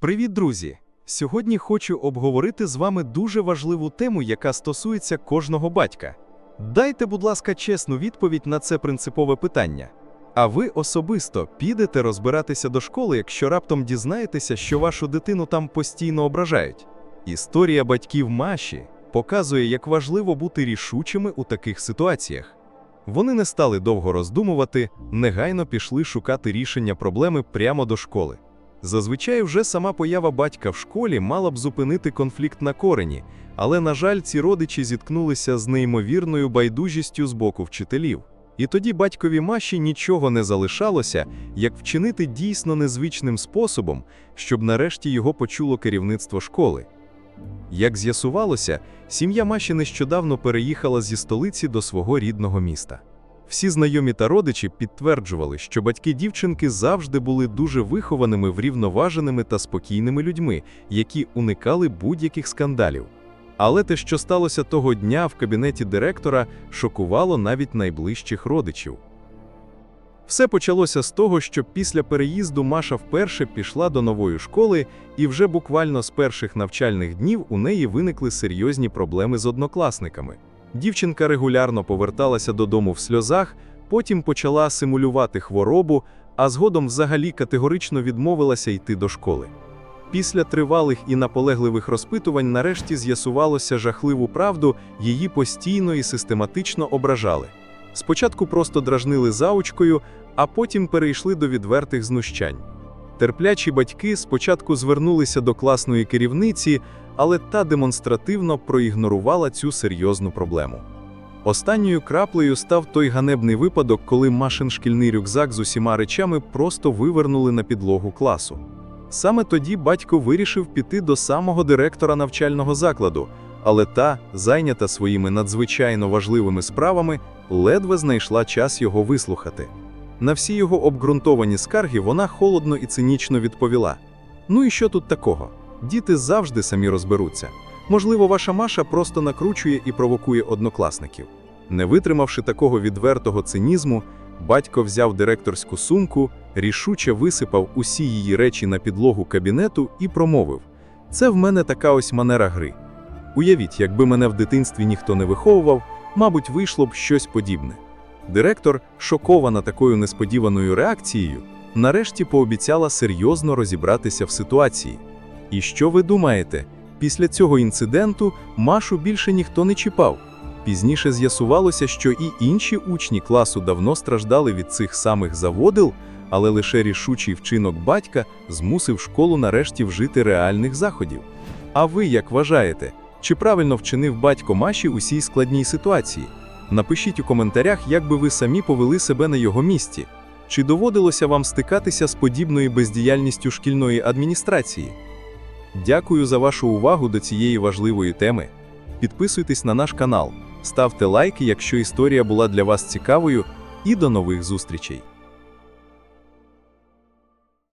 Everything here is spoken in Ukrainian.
Привіт, друзі! Сьогодні хочу обговорити з вами дуже важливу тему, яка стосується кожного батька. Дайте, будь ласка, чесну відповідь на це принципове питання. А ви особисто підете розбиратися до школи, якщо раптом дізнаєтеся, що вашу дитину там постійно ображають. Історія батьків Маші показує, як важливо бути рішучими у таких ситуаціях. Вони не стали довго роздумувати, негайно пішли шукати рішення проблеми прямо до школи. Зазвичай вже сама поява батька в школі мала б зупинити конфлікт на корені, але, на жаль, ці родичі зіткнулися з неймовірною байдужістю з боку вчителів. І тоді батькові Маші нічого не залишалося, як вчинити дійсно незвичним способом, щоб нарешті його почуло керівництво школи. Як з'ясувалося, сім'я Маші нещодавно переїхала зі столиці до свого рідного міста. Всі знайомі та родичі підтверджували, що батьки дівчинки завжди були дуже вихованими, врівноваженими та спокійними людьми, які уникали будь-яких скандалів. Але те, що сталося того дня в кабінеті директора, шокувало навіть найближчих родичів. Все почалося з того, що після переїзду Маша вперше пішла до нової школи, і вже буквально з перших навчальних днів у неї виникли серйозні проблеми з однокласниками. Дівчинка регулярно поверталася додому в сльозах, потім почала симулювати хворобу, а згодом взагалі категорично відмовилася йти до школи. Після тривалих і наполегливих розпитувань нарешті з'ясувалося жахливу правду, її постійно і систематично ображали. Спочатку просто дражнили заучкою, а потім перейшли до відвертих знущань. Терплячі батьки спочатку звернулися до класної керівниці, але та демонстративно проігнорувала цю серйозну проблему. Останньою краплею став той ганебний випадок, коли Машин шкільний рюкзак з усіма речами просто вивернули на підлогу класу. Саме тоді батько вирішив піти до самого директора навчального закладу, але та, зайнята своїми надзвичайно важливими справами, ледве знайшла час його вислухати. На всі його обґрунтовані скарги вона холодно і цинічно відповіла: Ну і що тут такого? Діти завжди самі розберуться. Можливо, ваша Маша просто накручує і провокує однокласників. Не витримавши такого відвертого цинізму, батько взяв директорську сумку, рішуче висипав усі її речі на підлогу кабінету і промовив: Це в мене така ось манера гри. Уявіть, якби мене в дитинстві ніхто не виховував, мабуть, вийшло б щось подібне. Директор, шокована такою несподіваною реакцією, нарешті пообіцяла серйозно розібратися в ситуації. І що ви думаєте? Після цього інциденту Машу більше ніхто не чіпав. Пізніше з'ясувалося, що і інші учні класу давно страждали від цих самих заводил, але лише рішучий вчинок батька змусив школу нарешті вжити реальних заходів. А ви як вважаєте, чи правильно вчинив батько Маші у цій складній ситуації? Напишіть у коментарях, як би ви самі повели себе на його місці. Чи доводилося вам стикатися з подібною бездіяльністю шкільної адміністрації? Дякую за вашу увагу до цієї важливої теми. Підписуйтесь на наш канал, ставте лайки, якщо історія була для вас цікавою, і до нових зустрічей!